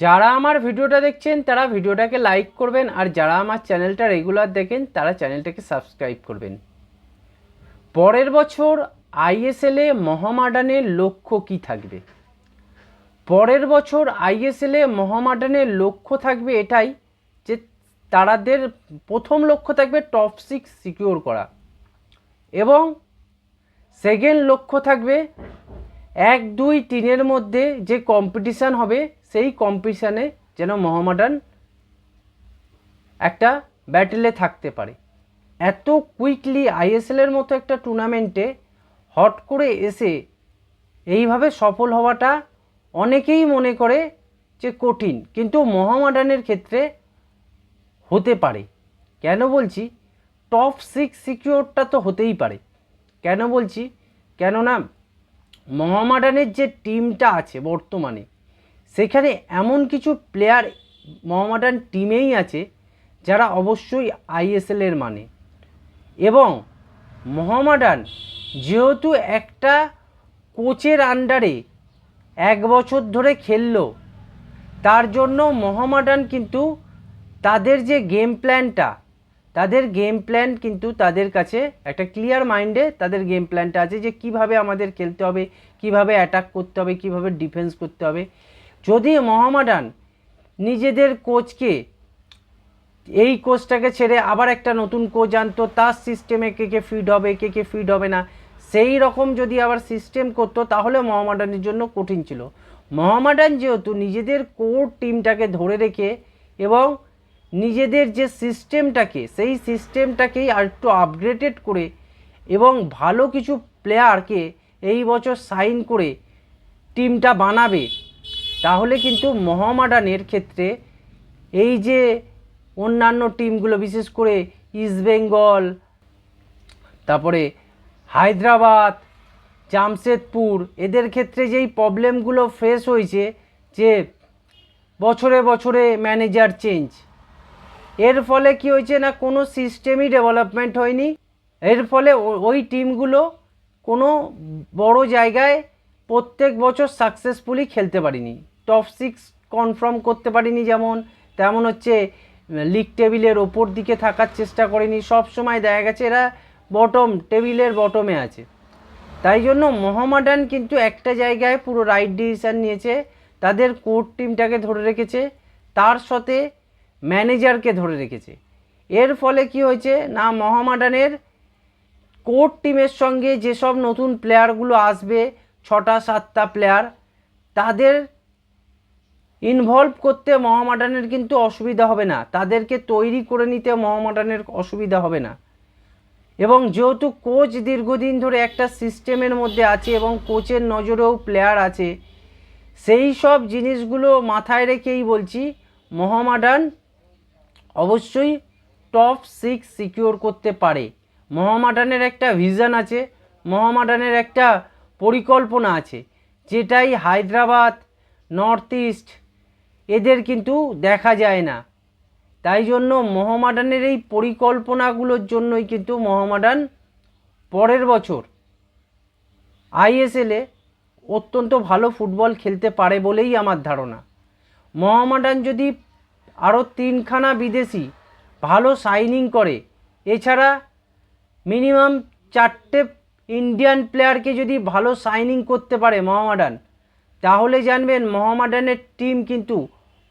যারা আমার ভিডিওটা দেখছেন, তারা ভিডিওটাকে লাইক করবেন, আর যারা আমার চ্যানেলটা রেগুলার দেখেন, তারা চ্যানেলটাকে সাবস্ক্রাইব করবেন। পরের বছর আইএসএলে মহামাডানের লক্ষ্য কি থাকবে? পরের বছর আইএসএলে মহামাডানের লক্ষ্য থাকবে এটাই যে তারাদের প্রথম লক্ষ্য থাকবে টপ সিক্স সিকিওর করা। এবং সেকেন্ড লক্ষ্য থাকবে এক দুই তিনের মধ্যে যে কম্পিটিশান হবে সেই কম্পিটিশানে যেন মোহামেডান একটা ব্যাটেলে থাকতে পারে। এত কুইকলি আইএসএলের মতো একটা টুর্নামেন্টে হট করে এসে এইভাবে সফল হওয়াটা অনেকেই মনে করে যে কঠিন, কিন্তু মোহামেডানের ক্ষেত্রে হতে পারে। কেন বলছি? টপ সিক্স সিকিউরটা তো হতেই পারে। কেন বলছি? কেননা মোহামেডানের যে টিমটা আছে বর্তমানে সেখানে এমন কিছু প্লেয়ার মোহামেডান টিমেই আছে যারা অবশ্যই আইএসএলের মানে। এবং মোহামেডান যেহেতু একটা কোচের আন্ডারে এক বছর ধরে খেলল, তার জন্য মোহামেডান কিন্তু তাদের যে গেম প্ল্যানটা তাদের গেম প্ল্যান কিন্তু তাদের কাছে একটা ক্লিয়ার মাইন্ডে তাদের গেম প্ল্যানটা আছে যে কীভাবে আমাদের খেলতে হবে, কীভাবে অ্যাটাক করতে হবে, কীভাবে ডিফেন্স করতে হবে। যদি মোহামেডান নিজেদের কোচকে এই কোচটাকে ছেড়ে আবার একটা নতুন কোচ আনতো, তার সিস্টেমে কে কে ফিড হবে, কে কে ফিড হবে না, সেই রকম যদি আবার সিস্টেম করতো, তাহলে মোহামেডানের জন্য কঠিন ছিল। মোহামেডান যেহেতু নিজেদের কোর টিমটাকে ধরে রেখে এবং নিজেদের যে সিস্টেমটাকে সেই সিস্টেমটাকেই আর একটু আপগ্রেডেড করে এবং ভালো কিছু প্লেয়ারকে এই বছর সাইন করে টিমটা বানাবে তাহলে কিন্তু মোহামেডানের ক্ষেত্রে এই যে অন্যান্য টিমগুলো, বিশেষ করে ইস্টবেঙ্গল তারপরে হায়দ্রাবাদ, জামশেদপুর, এদের ক্ষেত্রে যেই প্রবলেমগুলো ফেস হয়েছে যে বছরে বছরে ম্যানেজার চেঞ্জ। এর ফলে কি হয়েছে না, কোনো সিস্টেমই ডেভেলপমেন্ট হয়নি। এর ফলে ওই টিমগুলো কোনো বড় জায়গায় প্রত্যেক বছর সাকসেসফুলি খেলতে পারিনি। টপ সিক্স কনফার্ম করতে পারিনি যেমন, তেমন হচ্ছে লিগ টেবিলের ওপর দিকে থাকার চেষ্টা করেনি। সব সময় দেখা গেছে এরা বটম টেবিলের বটমে আছে। তাই জন্য মোহামেডান কিন্তু একটা জায়গায় পুরো রাইট ডিসিশান নিয়েছে। তাদের কোর টিমটাকে ধরে রেখেছে। তার সাথে ম্যানেজারকে ধরে রেখেছে। এর ফলে কি হয়েছে? না মোহামেডানের কোর টিমের সঙ্গে যেসব নতুন প্লেয়ারগুলো আসবে ছটা, সাতটা প্লেয়ার তাদের ইনভলভ করতে মোহামেডানের কিন্তু অসুবিধা হবে না। তাদেরকে তৈরি করে নিতে মোহামেডানের অসুবিধা হবে না। এবং যেহেতু কোচ দীর্ঘদিন ধরে একটা সিস্টেমের মধ্যে আছে এবং কোচের নজরেও প্লেয়ার আছে, সেই সব জিনিসগুলো মাথায় রেখেই বলছি, মোহামেডান অবশ্যই টপ সিক্স সিকিওর করতে পারে। মোহামেডানের একটা ভিশন আছে, মোহামেডানের একটা পরিকল্পনা আছে। যেটাই হায়দ্রাবাদ, নর্থ ইস্ট, এদের কিন্তু দেখা যায় না। তাই জন্য মোহামেডানের এই পরিকল্পনাগুলোর জন্যই কিন্তু মোহামেডান পরের বছর আইএসএলে অত্যন্ত ভালো ফুটবল খেলতে পারে বলেই আমার ধারণা। মোহামেডান যদি আরও তিনখানা বিদেশি ভালো সাইনিং করে, এছাড়া মিনিমাম চারটে ইন্ডিয়ান প্লেয়ারকে যদি ভালো সাইনিং করতে পারে মোহামেডান তাহলে জানবেন মোহামেডানের টিম কিন্তু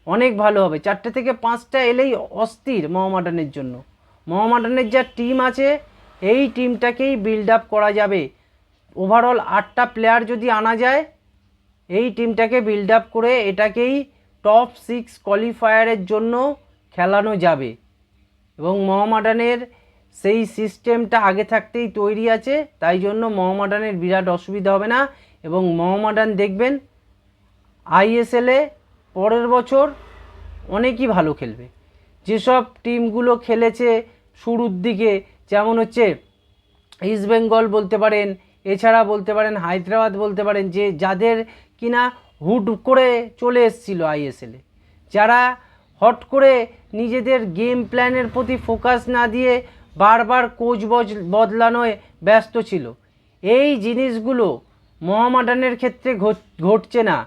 অনেক ভালো হবে। চারটে থেকে পাঁচটা এলেই অস্থির মোহামেডানের জন্য। মোহামেডানের যা টিম আছে, এই টিমটাকেই বিল্ড আপ করা যাবে। ওভারঅল আটটা প্লেয়ার যদি আনা যায়, এই টিমটাকে বিল্ড আপ করে এটাকেই টপ সিক্স কোয়ালিফায়ারের জন্য খেলানো যাবে। এবং মোহামেডানের সেই সিস্টেমটা আগে থাকতেই তৈরি আছে, তাই জন্য মোহামেডানের বিরাট অসুবিধা হবে না। এবং মোহামেডান দেখবেন আইএসএলে পরের বছর অনেকই ভালো খেলবে। যেসব টিমগুলো খেলেছে শুরুর দিকে, যেমন হচ্ছে ইস্টবেঙ্গল বলতে পারেন, এছাড়া বলতে পারেন হায়দ্রাবাদ বলতে পারেন, যে যাদের কিনা হুট করে চলে এসেছিল আইএসএলে যারা হট করে নিজেদের গেম প্ল্যানের প্রতি ফোকাস না দিয়ে বারবার কোচ বদলানোয় ব্যস্ত ছিল। এই জিনিসগুলো মোহামেডানের ক্ষেত্রে ঘট- ঘটছে না।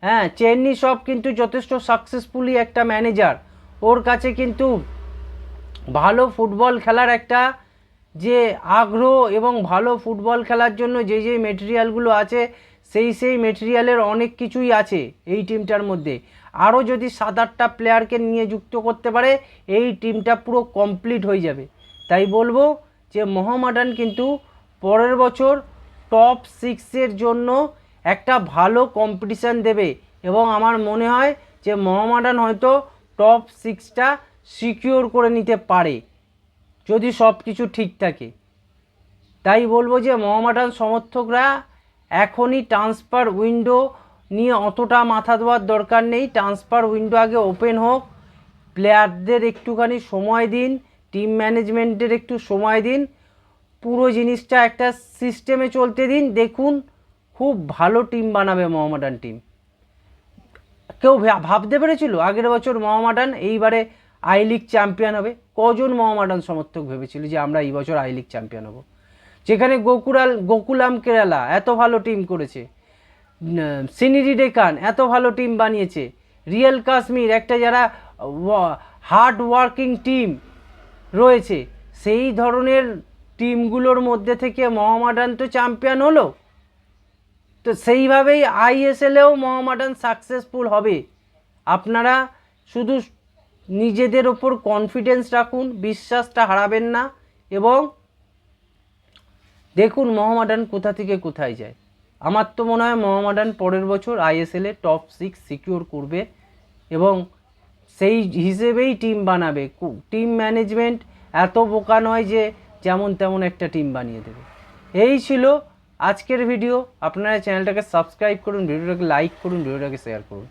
হ্যাঁ চেন্নি সব কিন্তু যথেষ্ট সাকসেসফুলি একটা ম্যানেজার ওর কাছে কিন্তু ভালো ফুটবল খেলার একটা যে আগ্রহ এবং ভালো ফুটবল খেলার জন্য যে যে মেটেরিয়ালগুলো আছে, সেই সেই মেটেরিয়ালের অনেক কিছুই আছে এই টিমটার মধ্যে। আরও যদি সাত আটটা প্লেয়ারকে নিয়ে যুক্ত করতে পারে, এই টিমটা পুরো কমপ্লিট হয়ে যাবে। তাই বলব যে মোহামেডান কিন্তু পরের বছর টপ সিক্সের জন্য একটা ভালো কম্পিটিশান দেবে এবং আমার মনে হয় যে মোহামেডান হয়তো টপ সিক্সটা সিকিওর করে নিতে পারে, যদি সব কিছু ঠিক থাকে। তাই বলব যে মোহামেডান সমর্থকরা এখনই ট্রান্সফার উইন্ডো নিয়ে অতটা মাথা দেওয়ার দরকার নেই। ট্রান্সফার উইন্ডো আগে ওপেন হোক প্লেয়ারদের একটুখানি সময় দিন টিম ম্যানেজমেন্টের একটু সময় দিন। পুরো জিনিসটা একটা সিস্টেমে চলতে দিন। দেখুন, খুব ভালো টিম বানাবে মোহামেডান টিম কেউ ভাবতে পেরেছিল আগের বছর মোহামেডান এইবারে আই লিগ চ্যাম্পিয়ন হবে? কজন মোহামেডান সমর্থক ভেবেছিল যে আমরা এই বছর আই লিগ চ্যাম্পিয়ন হব? যেখানে গোকুরাল গোকুলাম কেরালা এত ভালো টিম করেছে। সিনিরি ডেকান এত ভালো টিম বানিয়েছে। রিয়েল কাশ্মীর একটা যারা হার্ড ওয়ার্কিং টিম রয়েছে। সেই ধরনের টিমগুলোর মধ্যে থেকে মহামাডান তো চ্যাম্পিয়ন হলো। তো সেইভাবেই আইএসএলেও মহামাডান সাকসেসফুল হবে। আপনারা শুধু নিজেদের ওপর কনফিডেন্স রাখুন, বিশ্বাসটা হারাবেন না এবং দেখুন মহামাডান কোথা থেকে কোথায় যায়। আমার তো মনে হয় মহামাডান পরের বছর আইএসএলে টপ সিক্স সিকিউর করবে এবং সেই হিসেবেই টিম বানাবে। টিম ম্যানেজমেন্ট এত বোকা নয় যে যেমন তেমন একটা টিম বানিয়ে দেবে। এই ছিল আজকের ভিডিও আপনারা চ্যানেলটাকে সাবস্ক্রাইব করুন ভিডিওটাকে লাইক করুন ভিডিওটাকে শেয়ার করুন।